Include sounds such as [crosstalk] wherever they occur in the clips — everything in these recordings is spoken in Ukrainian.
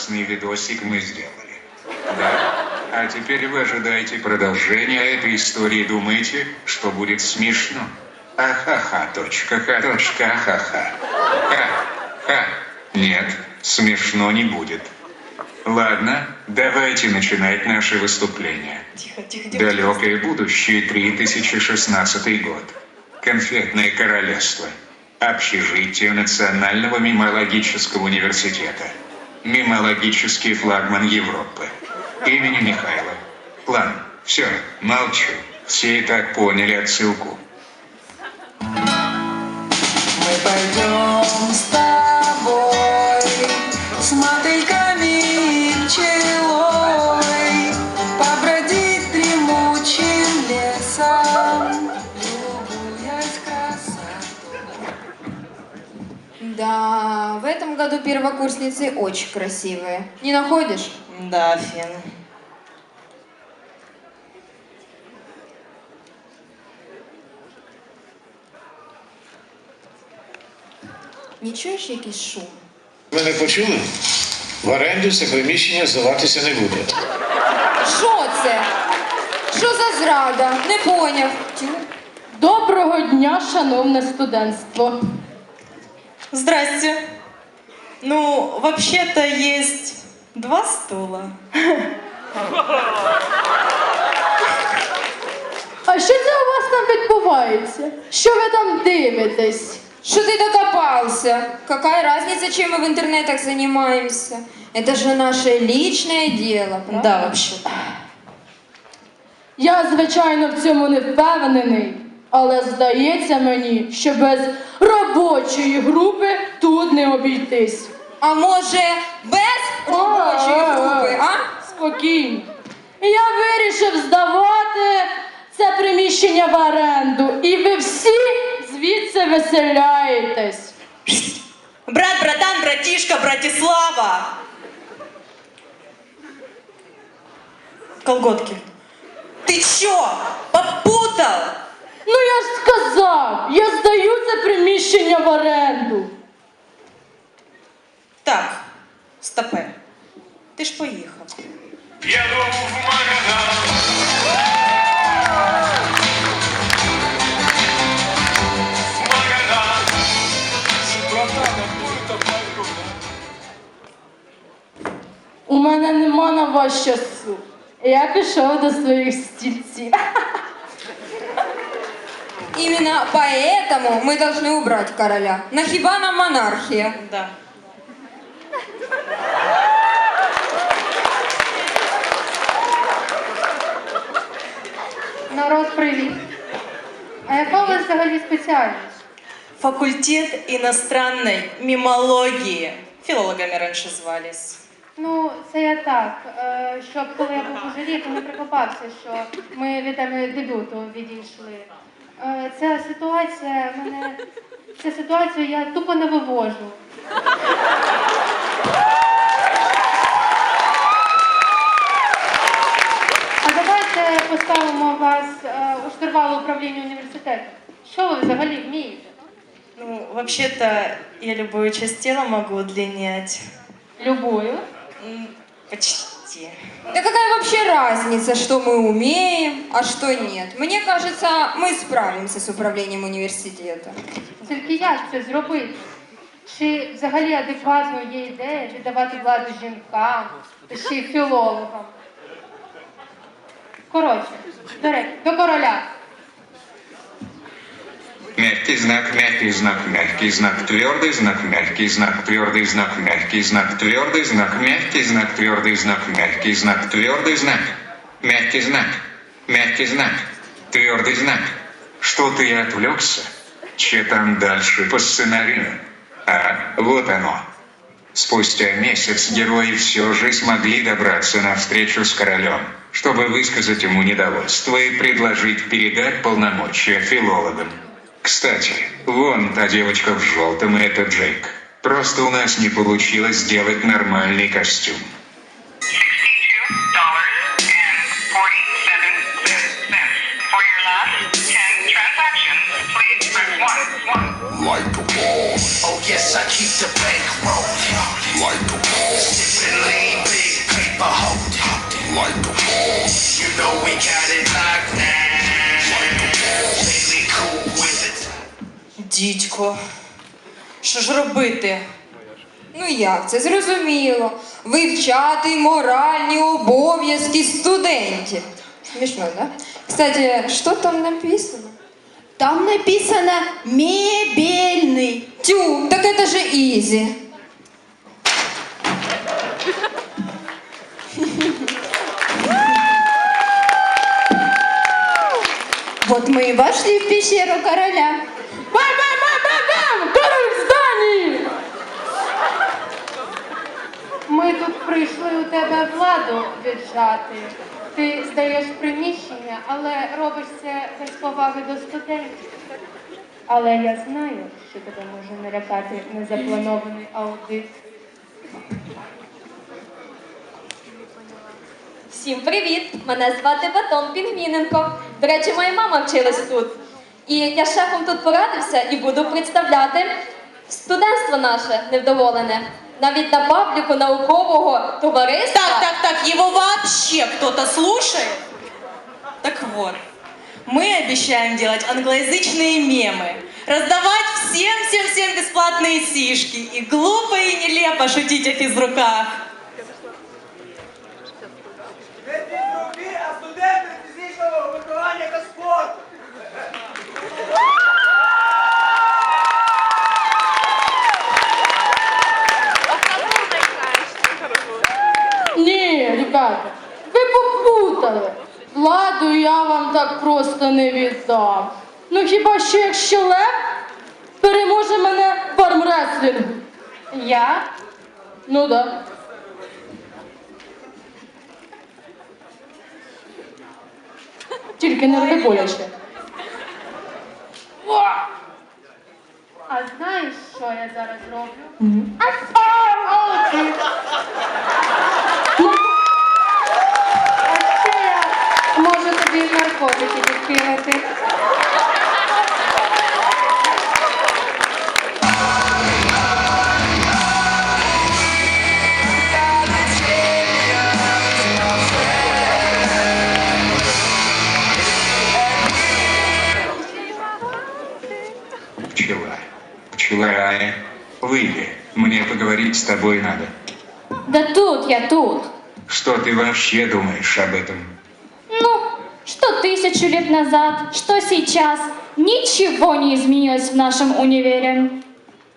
классный видосик мы сделали. Да? А теперь вы ожидаете продолжения этой истории, думаете, что будет смешно? Ахаха, точка, ха, точка, ха-ха. Ха-ха. Нет, смешно не будет. Ладно, давайте начинать наше выступление. Тихо, тихо, тихо. Далекое будущее, 3016 год. Конфетное королевство. Общежитие Национального мимологического университета. Мимологический флагман Европы. Имени Михайла. Ладно, все, молчу. Все и так поняли отсылку. Да, в этом году первокурсницы очень красивые. Не находишь? Да, Фен. Не чуєш якийсь шум? Ви не почули? В оренду це приміщення здаватися не буде. Що це? Що за зрада? Не поняв. Тю. Доброго дня, шановне студентство. Здрасте. Ну, вообще-то есть два стула. А що це у вас там відбувається? Що ви там дивитесь? Что ты докопался? Какая разница, чем мы в интернетах занимаемся? Это же наше личное дело, правда? Да, вообще. Я, звичайно, в цьому не впевнений, але здається мені, що без робочої групи тут не обійтись. А може, без робочої групи, а? Спокійно. Я вирішив здавати це приміщення в оренду, і ви всі звідси веселяєтесь. Брат, братан, братишка, братислава. Колготки. Ты чё, попутал? Ну я ж сказав, я здаю це приміщення в оренду. Так, стопе. Ти ж поїхав. Я був в У мене нема на вас часу. Я пішов до своїх стільців. [laughs] Именно поэтому мы должны убрать короля. Нахиба нам монархия? Да. Народ, привіт. А яка у вас взагалі спеціальність? Факультет иностранной мимологии. Филологами раньше звались. Ну, це я так, е, щоб коли я був у журі, то не прикопався, що ми від теми дебюту відійшли. Е, Ця ситуація мене. Цю ситуацію я тупо не вивожу. А давайте поставимо вас е, у штурвал управління університету. Що ви взагалі вмієте? Ну, вообще-то я любую часть тела могу удлинять. Любою. М, Почти. Да какая вообще разница, что мы умеем, а что нет? Мне кажется, мы справимся с управлением университета. Тільки як це зробити? Чи взагалі адекватно є ідея віддавати владу жінкам, та ще й філологам? Коротше, до короля. Мягкий знак, мягкий знак, мягкий знак, твердый знак, мягкий знак, твердый знак, мягкий знак, твердый знак, мягкий знак, твердый знак, мягкий знак, твердый знак, мягкий знак, мягкий знак, твердый знак. Что ты отвлекся? Че там дальше по сценарию? А, вот оно. Спустя месяц герои все же смогли добраться на встречу с королем, чтобы высказать ему недовольство и предложить передать полномочия филологам. Кстати, вон та девочка в желтом, это Джейк. Просто у нас не получилось сделать нормальный костюм. $62.47 for your last 10 transactions. Please press 1. 1. like a boss, Oh yes, I keep the bank rolling. like a boss, Sipping lean, big paper holding. like a boss, You know we got it locked down. Дідько, що ж робити? Ну як це зрозуміло? Вивчати моральні обов'язки студентів. Смішно, да? Кстати, що там написано? Там написано «мебельний». Тю, так это же Изи. Вот мы и вошли в пещеру короля. Владу віджати. Ти здаєш приміщення, але робиш це без поваги до студентів. Але я знаю, що тебе може налякати незапланований аудит. Всім привіт! Мене звати Батон Пінгвіненко. До речі, моя мама вчилась тут. І я шефом тут порадився і буду представляти студентство наше невдоволене Навіть на пабліку наукового товариства. Так, так, так, его вообще кто-то слушает? Так вот, мы обещаем делать англоязычные мемы, раздавать всем-всем-всем бесплатные сишки и глупо и нелепо шутить о физруках. Попутали. Владу я вам так просто не віддам. Ну хіба що якщо лев переможе мене в армреслінгу? Я Ну да. Тільки не роби боляче. А знаєш, що я зараз роблю? А тобі наркотики підкинути. Пчела. Пчеларая. Выйди. Мне поговорить с тобой надо. Да тут я тут. Что ты вообще думаешь об этом? Что тысячу лет назад, что сейчас, ничего не изменилось в нашем универе.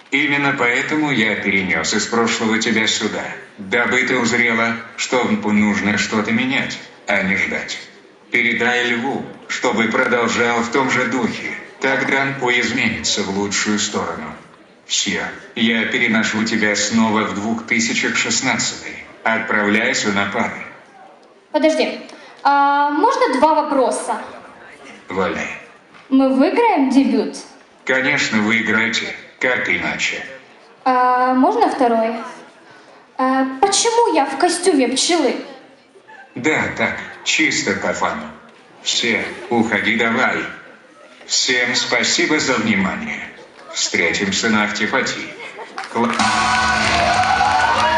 Именно поэтому я перенес из прошлого тебя сюда, дабы ты узрела, что нужно что-то менять, а не ждать. Передай льву, чтобы продолжал в том же духе. Тогда он изменится в лучшую сторону. Все, я переношу тебя снова в 2016 Отправляйся на пары. Подожди, а можно два вопроса? Валяй. Мы выиграем дебют? Конечно, вы играете. Как иначе? А можно второй? А почему я в костюме пчелы? Да, так, чисто по фану. Все, уходи давай. Всем спасибо за внимание. Встретимся на автопати. Кла-